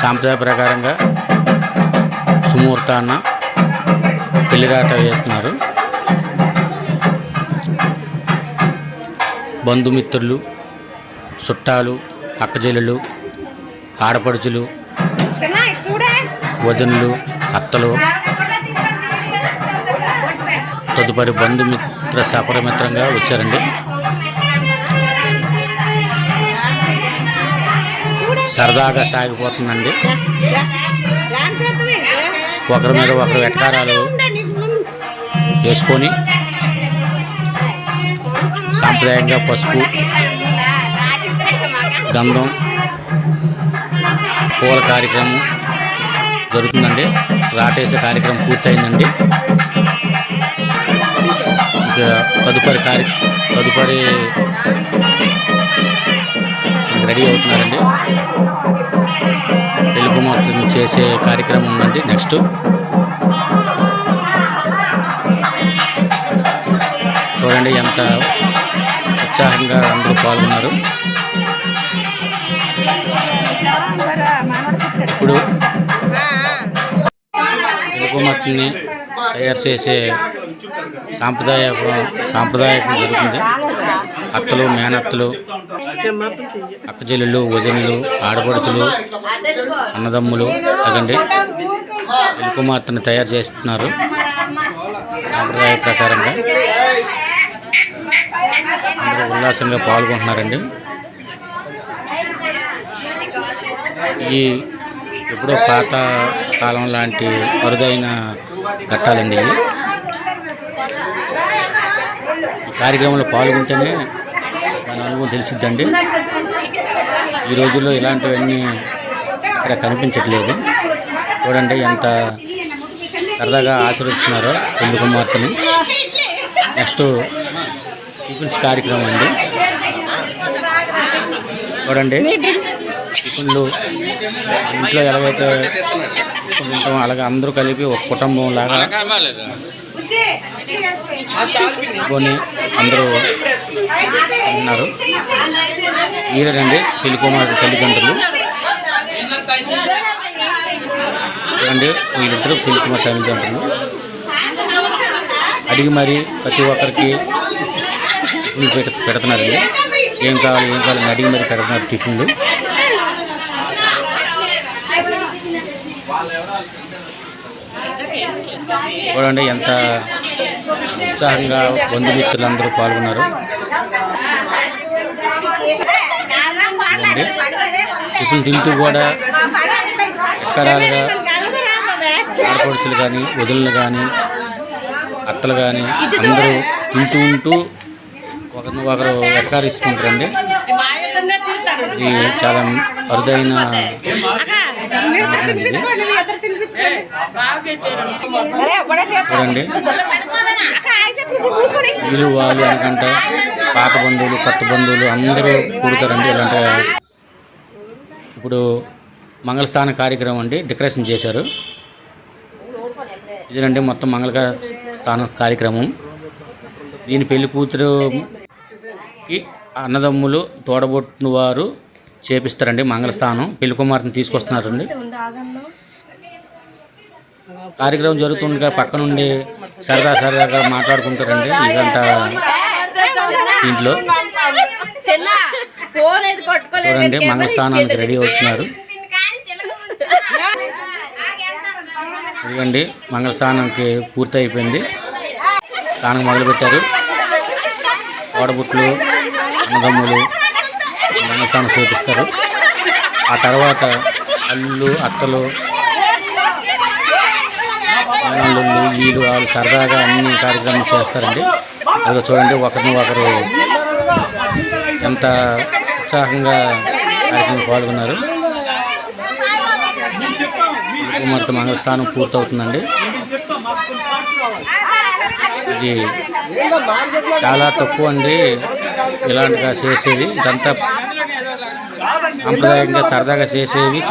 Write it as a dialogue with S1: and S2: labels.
S1: సాంప్రదాయ ప్రకారంగా సుముహూర్తాన్న పెళ్ళిరాట వేస్తున్నారు. బంధుమిత్రులు చుట్టాలు అక్కజెల్లులు ఆడపడుచులు
S2: చిన్న
S1: వదినలు అత్తలు తదుపరి బంధుమిత్ర సపరమిత్రంగా వచ్చారండి. సరదాగా సాగిపోతుందండి. ఒకరి మీద ఒకరు వెటకారాలు వేసుకొని సాంప్రదాయంగా పసుపు గంధం పూల కార్యక్రమం జరుగుతుందండి. రాటేసే కార్యక్రమం పూర్తయిందండి. తదుపరి కార్య తదుపరి రెడీ అవుతున్నారండి. తెలుగు కుమార్తెను చేసే కార్యక్రమం ఉందండి. నెక్స్ట్. చూడండి ఎంత ఉత్సాహంగా అందరూ పాల్గొన్నారు. ఇప్పుడు తెలుగుమతిని తయారు చేసే సాంప్రదాయ సాంప్రదాయకం జరుగుతుంది. అత్తలు మేనత్తలు అక్కచెల్లెళ్ళు వదినలు ఆడపడుతులు అన్నదమ్ములు అదండి. పెళ్ళి కుమార్తెను తయారు చేస్తున్నారు. సాంప్రదాయ ప్రకారంగా. అందరూ ఉల్లాసంగా పాల్గొంటున్నారండి. ఈ ఎప్పుడో పాత కాలం లాంటి అరుదైన ఘట్టాలండి ఇవి. ఈ కార్యక్రమంలో పాల్గొంటేనే దాని అనుభవం తెలిసిద్దండి. ఈ రోజుల్లో ఇలాంటివన్నీ ఇక్కడ కనిపించట్లేదు. చూడండి ఎంత సరదాగా ఆచరిస్తున్నారో పెళ్ళి కుమార్తెని నెక్స్ట్ పీపుల్స్ కార్యక్రమం అండి. చూడండి పీపుళ్ళు ఇంట్లో ఎలాగైతే అలాగే అందరూ కలిపి ఒక కుటుంబం లాగా కొన్ని అందరూ ఉన్నారు. వీరేనండి పెళ్ళి కుమారు తల్లిదండ్రులు. చూడండి వీళ్ళిద్దరూ పెళ్ళి కుమార్ తల్లిదండ్రులు. అడిగి మరి ప్రతి ఒక్కరికి టిఫిన్లు పెడుతున్నారండి. ఏం కావాలి ఏం కావాలని అడిగి మరి పెడుతున్నారు టిఫిన్లు. చూడండి ఎంత ఉత్సాహంగా బంధుమిత్రులందరూ పాల్గొన్నారు. టిఫిన్ తింటూ కూడా ఎక్కరాలుగా ఆడపడుచులు కానీ వదులు కానీ అత్తలు కానీ అందరూ తింటూ ఉంటూ ఒకరిని ఒకరు వెక్కారిస్తుంటారండి. ఇది చాలా అరుదైన ఇది. వీళ్ళు వాళ్ళు అనుకుంటే పాత బంధువులు కొత్త బంధువులు అందరూ కూడతారండి ఇలాంటి ఇప్పుడు మంగళస్థాన కార్యక్రమం అండి డెకరేషన్ చేశారు. ఇదేనండి మొత్తం మంగళ స్థాన కార్యక్రమం. దీని పెళ్ళి కూతురుకి అన్నదమ్ములు తోడబొట్టిన వారు చేపిస్తారండి మంగళస్థానం పెళ్ళి కుమార్తెను తీసుకొస్తున్నారండి. కార్యక్రమం జరుగుతుండగా పక్క నుండి సరదా సరదాగా మాట్లాడుకుంటారండి ఇదంతా
S2: పట్టుకోలేదు.
S1: చూడండి మంగళస్థానానికి రెడీ అవుతున్నారు. ఇదిగండి మంగళస్థానానికి పూర్తి అయిపోయింది స్నానం మొదలుపెట్టారు. ఓడబుట్లు అన్నదమ్ములు మంగళస్థానం చేపిస్తారు. ఆ తర్వాత అల్లు అత్తలు వీళ్ళు వాళ్ళు సరదాగా అన్ని కార్యక్రమాలు చేస్తారండి. అదిగో చూడండి ఒకరిని ఒకరు ఎంత ఉత్సాహంగా కార్యక్రమం పాల్గొన్నారు. కుమార్తె మంగళస్థానం పూర్తవుతుందండి. ఇది చాలా తక్కువ అండి. ఇలాంటిగా చేసేది ఇదంతా సాంప్రదాయంగా సరదాగా చేసేవి.